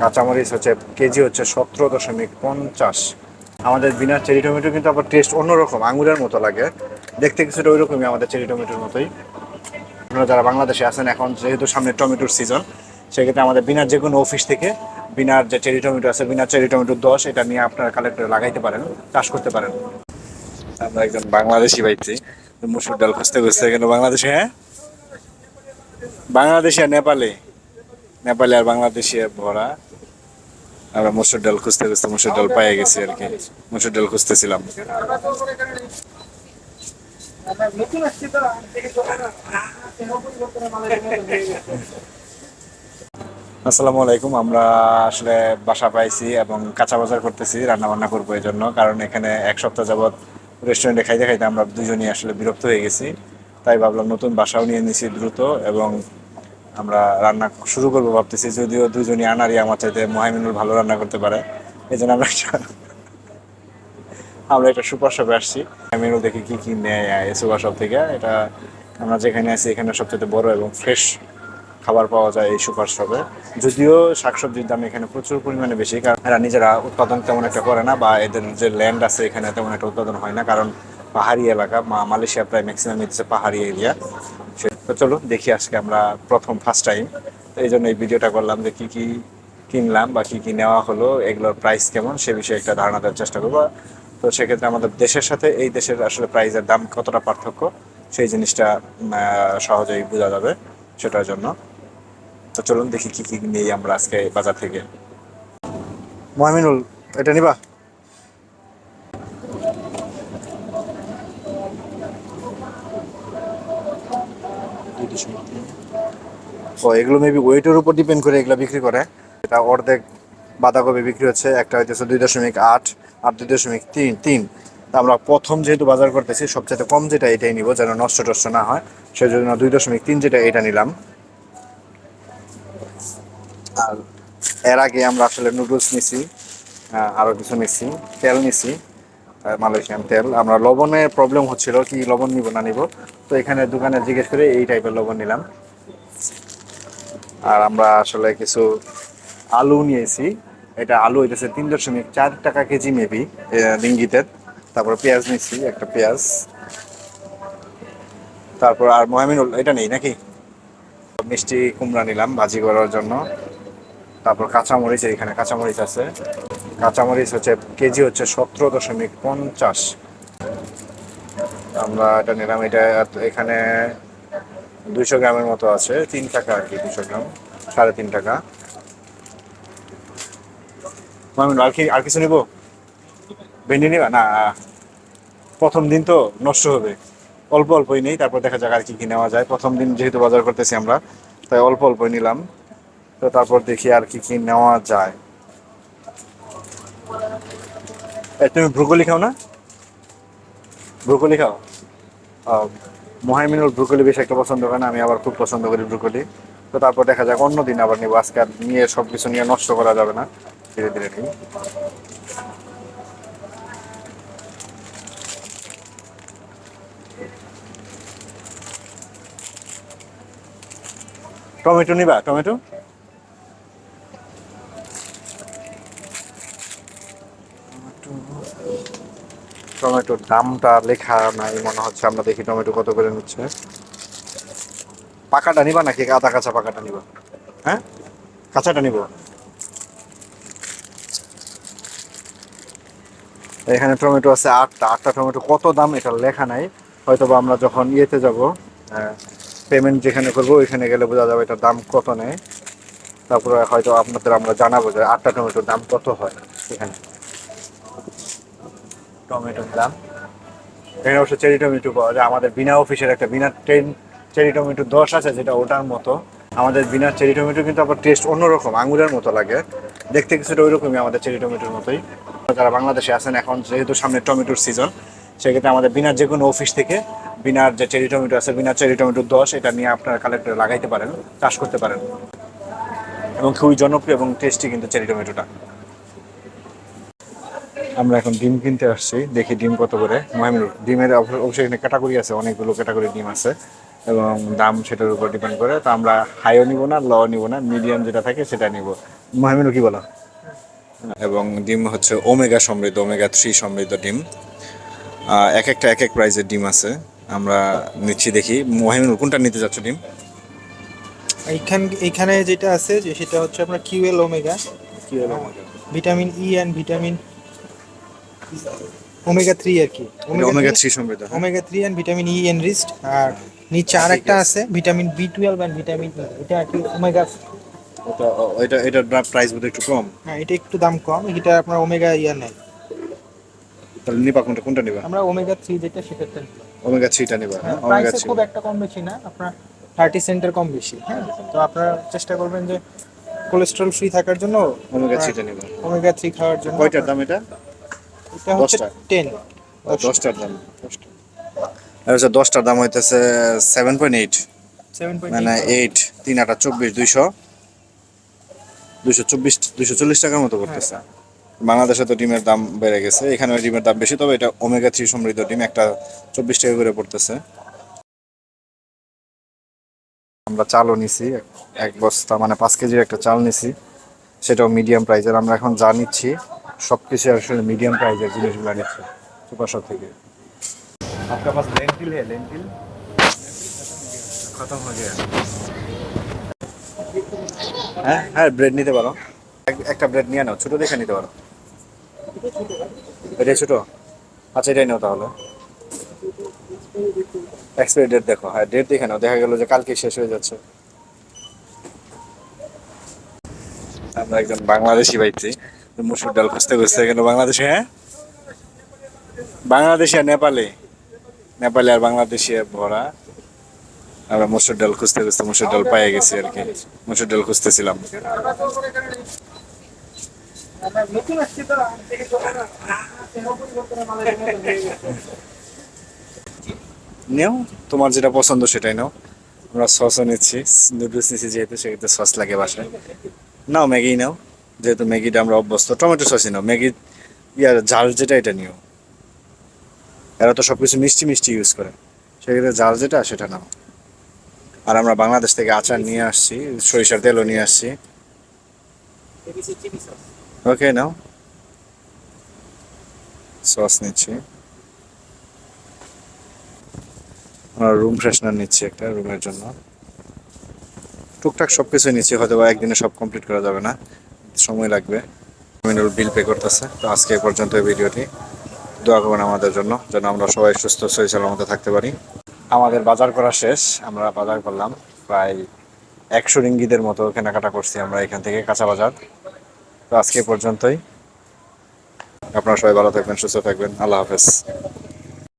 কাঁচামরিচ হচ্ছে কেজি হচ্ছে সতেরো দশমিক পঞ্চাশ। আমাদের বিনা চেরি টমেটো কিন্তু আবার টেস্ট অন্যরকম, আঙুরের মতো লাগে। দেখতে কিছুটা ওই রকমই আমাদের চেরি টমেটোর মতোই। আপনারা যারা বাংলাদেশে আছেন, এখন যেহেতু সামনে টমেটোর সিজন সেক্ষেত্রে আমাদের বিনার যে কোনো অফিস থেকে বিনার যে চেরি টমেটো আছে, বিনার চেরি টমেটোর দশ, এটা নিয়ে আপনারা কালেক্ট করে লাগাইতে পারেন, চাষ করতে পারেন। আমরা একজন বাংলাদেশি পাইছি মুসুর ডাল খুঁজতে খুঁজতে গেল বাংলাদেশে হ্যাঁ? বাংলাদেশি নেপালে। নেপালে আর বাংলাদেশে ভরা। আমরা মসুর ডাল খুঁজতে খুঁজতে মসুর ডাল পেয়ে গেছি আর কি। মসুর ডাল খুঁজতেছিলাম। আসসালামু আলাইকুম, আমরা আসলে বাসা পাইছি এবং কাঁচা বাজার করতেছি রান্না বান্না করব এই জন্য। কারণ এখানে এক সপ্তাহ যাবৎ রেস্টুরেন্টে খাইতে খাইতে আমরা দুজনই আসলে বিরক্ত হয়ে গেছি। তাই ভাবলাম নতুন বাসাও নিয়ে নিছি দ্রুত এবং আমরা রান্না শুরু করব ভাবতেছি, যদিও দুজনই আনারই আমার চাইতে মহামিনুল ভালো রান্না করতে পারে। এই জন্য আমরা একটা আমরা একটা সুপার শপে আসছি। মেনু দেখি কি কি নেয় সুপার শপ থেকে। এটা আমরা যেখানে আছি, এখানে সবচেয়ে বড় এবং ফ্রেশ খাবার পাওয়া যায় এই সুপার শপে যদিও শাকসবজির দাম এখানে প্রচুর পরিমাণে বেশি, কারণ এরা নিজেরা উৎপাদন তেমন একটা করে না, বা এদের যে ল্যান্ড আছে এখানে তেমন একটা উৎপাদন হয় না, কারণ পাহাড়ি এলাকা মালয়েশিয়া প্রায় ম্যাক্সিমাম পাহাড়ি এরিয়া তো চলো দেখি আজকে আমরা প্রথম ফার্স্ট টাইম তো এই জন্য এই ভিডিওটা করলাম যে কী কী কিনলাম বা কী কী নেওয়া হলো, এগুলোর প্রাইস কেমন, সে বিষয়ে একটা ধারণা দেওয়ার চেষ্টা করব। তো সেক্ষেত্রে আমাদের দেশের সাথে এই দেশের আসলে প্রাইসের দাম কতটা পার্থক্য, সেই জিনিসটা সহজেই বোঝা যাবে সেটার জন্য। তো চলুন দেখি কী কী নিই আমরা আজকে বাজার থেকে। মহামিনুল, এটা নিবা? ও এগুলো মেবি ওয়েটের উপর ডিপেন্ড করে এগুলো বিক্রি করে। এটা অর্ধেক বাঁধাকপি বিক্রি হচ্ছে একটা হইতেছে দুই দশমিক আট আর দুই দশমিক তিন তিন। আমরা প্রথম যেহেতু বাজার করতেছি সবচেয়ে কম যেটা এটাই নিব যেন নষ্ট টষ্ট না হয়। সেই জন্য দুই দশমিক তিন যেটা এটা নিলাম। আর এর আগে আমরা আসলে নুডলস নিছি আহ, আরও কিছু নিছি তেল নিছি মালয়েশিয়ান তেল। আমরা লবণের প্রবলেম হচ্ছিল কি লবণ নিব না নিব। তো এখানে দোকানে জিজ্ঞেস করে এই টাইপের লবণ নিলাম। আর আমরা আসলে কিছু আলু নিয়েছি। এটা আলু হইতেছে তিন দশমিক চার টাকা কেজি মেবি রিঙ্গিতের তারপর পেঁয়াজ নিয়েছি, একটা পেঁয়াজ। তারপর আর মহামিনুল, এটা নেই নাকি? মিষ্টি কুমড়া নিলাম ভাজি করার জন্য। তারপর কাঁচামরিচ, এখানে কাঁচামরিচ আছে। কাঁচামরিচ হচ্ছে, কেজি হচ্ছে সতেরো দশমিক পঞ্চাশ। আমরা এটা নিলাম, এটা এখানে দুইশো গ্রামের মতো আছে, তিন টাকা আর কি দুশো গ্রাম, সাড়ে তিন টাকা। আর কি আর কিছু নিবো? ভেন্ডি নিবা? না প্রথম দিন তো নষ্ট হবে। অল্প অল্পই নেই, তারপর দেখা যাক আর কি কি নেওয়া যায়। প্রথম দিন যেহেতু বাজার করতেছি আমরা, তাই অল্প অল্পই নিলাম। তো তারপর দেখি আর কি কি নেওয়া যায়। তুমি ব্রুকলি খাও না? ব্রুকলি খাও? মহামিনুল ব্রুকলি বেশ একটা পছন্দ করে না, আমি আবার খুব পছন্দ করি ব্রুকলি। তো তারপর দেখা যাক অন্য দিন আবার নিবো। আজকে আর নিয়ে সব কিছু নিয়ে নষ্ট করা যাবে না, ধীরে ধীরে নিই টমেটো নিবা, টমেটো? টমেটোর দামটা লেখা নাই, মনে হচ্ছে আমরা দেখি টমেটো কত করে নিচ্ছে। পাকাটা নিবা নাকি? আদা কাঁচা পাকাটা নিবা? হ্যাঁ? কাঁচাটা নিব। এখানে টমেটো আছে আটটা আটটা টমেটো কত দাম এটা লেখা নাই। হয়তো বা আমরা যখন ইয়েতে যাব পেমেন্ট যেখানে করব ওইখানে গেলে বোঝা যাবে এটার দাম কত নেয়। তারপরে হয়তো আপনাদের আমরা জানাব যে আটটা টমেটোর দাম কত হয় এখানে। টমেটোর দাম এখানে অবশ্য চেরি টমেটো পাওয়া যায়। আমাদের বিনা অফিসের একটা, বিনা টেন চেরি টমেটো দশ আছে যেটা ওটার মতো। আমাদের বিনা চেরি টমেটো কিন্তু আবার টেস্ট অন্যরকম, আঙুরের মতো লাগে। দেখতে কিছুটা ওই রকমই আমাদের চেরি টমেটোর মতোই। যারা বাংলাদেশে আছেন, এখন যেহেতু সামনে টমেটোর সিজন সেক্ষেত্রে আমাদের বিনার যে কোনো অফিস থেকে বিনার যে চেরি টমেটো আছে, বিনার চেরি টমেটো দশ, এটা নিয়ে আপনারা কালেক্টরে লাগাইতে পারেন, চাষ করতে পারেন। এবং খুবই জনপ্রিয় এবং টেস্টি কিন্তু চেরি টমেটোটা। আমরা এখন ডিম কিনতে আসছি দেখি ডিম কত করে। মহামিনুর ডিমের অব- অবশ্যই এখানে ক্যাটাগরি আছে অনেকগুলো ক্যাটাগরি ডিম আছে এবং দাম সেটার উপর ডিপেন্ড করে। তো আমরা হাইও নিব না ল নিব না মিডিয়াম যেটা থাকে সেটা নিব। মহামিনু কি বলো? এবং ডিম হচ্ছে ওমেগা সমৃদ্ধ ওমেগা থ্রি সমৃদ্ধ ডিম। এক একটা এক এক প্রাইজের ডিম আছে। আমরা নিচ্ছি দেখি। মহামিনুর কোনটা নিতে যাচ্ছ ডিম? এইখান এইখানে যেটা আছে যে সেটা হচ্ছে আপনার QL omega QL omega vitamin E and vitamin omega three আর কি। ওমেগা থ্রি সমৃদ্ধ হ্যাঁ? Omega three and vitamin E enriched আর নিচে আর একটা আছে vitamin B twelve and vitamin এটা আর কি ওমেগা ওটা এটা প্রাইস বোধহয় একটু কম। হ্যাঁ এটা একটু দাম কম এটা আপনার ওমেগা ইয়া তাহলে নিবা কোনটা কোনটা নিবা? আমরা ওমেগা থ্রি যেটা নিলাম ওমেগা থ্রিটা নিবা হ্যাঁ ওমেগা থ্রি খুব একটা কম বেশি না আপনার থার্টি সেন্টের কম বেশি হ্যাঁ। তো আপনারা চেষ্টা করবেন যে কোলেস্ট্রল ফ্রি থাকার জন্য ওমেগা থ্রিটা নিবা। ওমেগা থ্রি খাওয়ার জন্য কয়টার দাম এটা? এটা হচ্ছে দশটার দাম হইতেছে মানে আটা টাকার মতো করতেছে। বাংলাদেশে তো ডিমের দাম বেড়ে গেছে। এখানে ডিমের দাম বেশি তবে এটা ওমেগা থ্রি সমৃদ্ধ ডিম একটা চব্বিশ টাকা করে পড়তেছে। আমরা চালও নিছি এক বস্তা মানে পাঁচ কেজির একটা চাল নিছি। সেটাও মিডিয়াম প্রাইজের আমরা এখন যা নিচ্ছি সব কিছু আসলে মিডিয়াম প্রাইজের জিনিসগুলো নিচ্ছে সুপার শপ থেকে। আপনার পাশ লেন্টিল হ্যাঁ লেন্টিল খতম হয়ে গেছে। হ্যাঁ হ্যাঁ ব্রেড নিতে পারো। একটা ব্রেড নিয়ে নাও ছোটো দেখে নিতে পারো। এটা ছোটো? আচ্ছা এটাই নাও তাহলে। এক্সপায়ারি ডেট দেখো হ্যাঁ ডেট দেখে নাও দেখা গেল যে কালকে শেষ হয়ে যাচ্ছে। আমরা একজন বাংলাদেশি বাইতে মুসুর ডাল খুঁজতে খুঁজতে গেল বাংলাদেশে হ্যাঁ? বাংলাদেশি আর নেপালে। নেপালে আর বাংলাদেশে ভরা আমরা মসুর ডাল খুঁজতে খুঁজতে মসুর ডাল পেয়ে গেছি আর কি। মসুর ডাল খুঁজতেছিলাম। নেও, তোমার যেটা পছন্দ সেটাই নাও। আমরা সসও নিচ্ছি, নুডলস নিচ্ছি যেহেতু সেক্ষেত্রে সস লাগে বাসায়। নাও ম্যাগি নাও। যেহেতু ম্যাগিটা আমরা অভ্যস্ত, টমেটো সসই নাও, ম্যাগি, ইয়ার ঝাল যেটা, এটা নিও। এরা তো সব কিছু মিষ্টি মিষ্টি ইউজ করে। সেক্ষেত্রে ঝাল যেটা, সেটা নাও। আর আমরা বাংলাদেশ থেকে আচার নিয়ে আসছি, সরিষার তেলও নিয়ে আসছি। ওকে, নাও। সস নিচ্ছি। আমরা রুম ফ্রেশনার নিচ্ছি একটা রুমের জন্য। টুকটাক সব কিছু নিচ্ছি হয়তো বা একদিনে সব কমপ্লিট করা যাবে না। সময় লাগবে। মিনুল বিল পে করতেছে। তো আজকে এই পর্যন্ত এই ভিডিওটি। দোয়া করবেন আমাদের জন্য, যেন আমরা সবাই সুস্থ সহি সালামতে থাকতে পারি। আমাদের বাজার করা শেষ। আমরা বাজার করলাম। প্রায় একশো রিঙ্গিদের মতো কেনাকাটা করছি আমরা এখান থেকে, কাঁচা বাজার। তো আজকে পর্যন্তই। আপনারা সবাই ভালো থাকবেন, সুস্থ থাকবেন। আল্লাহ হাফেজ।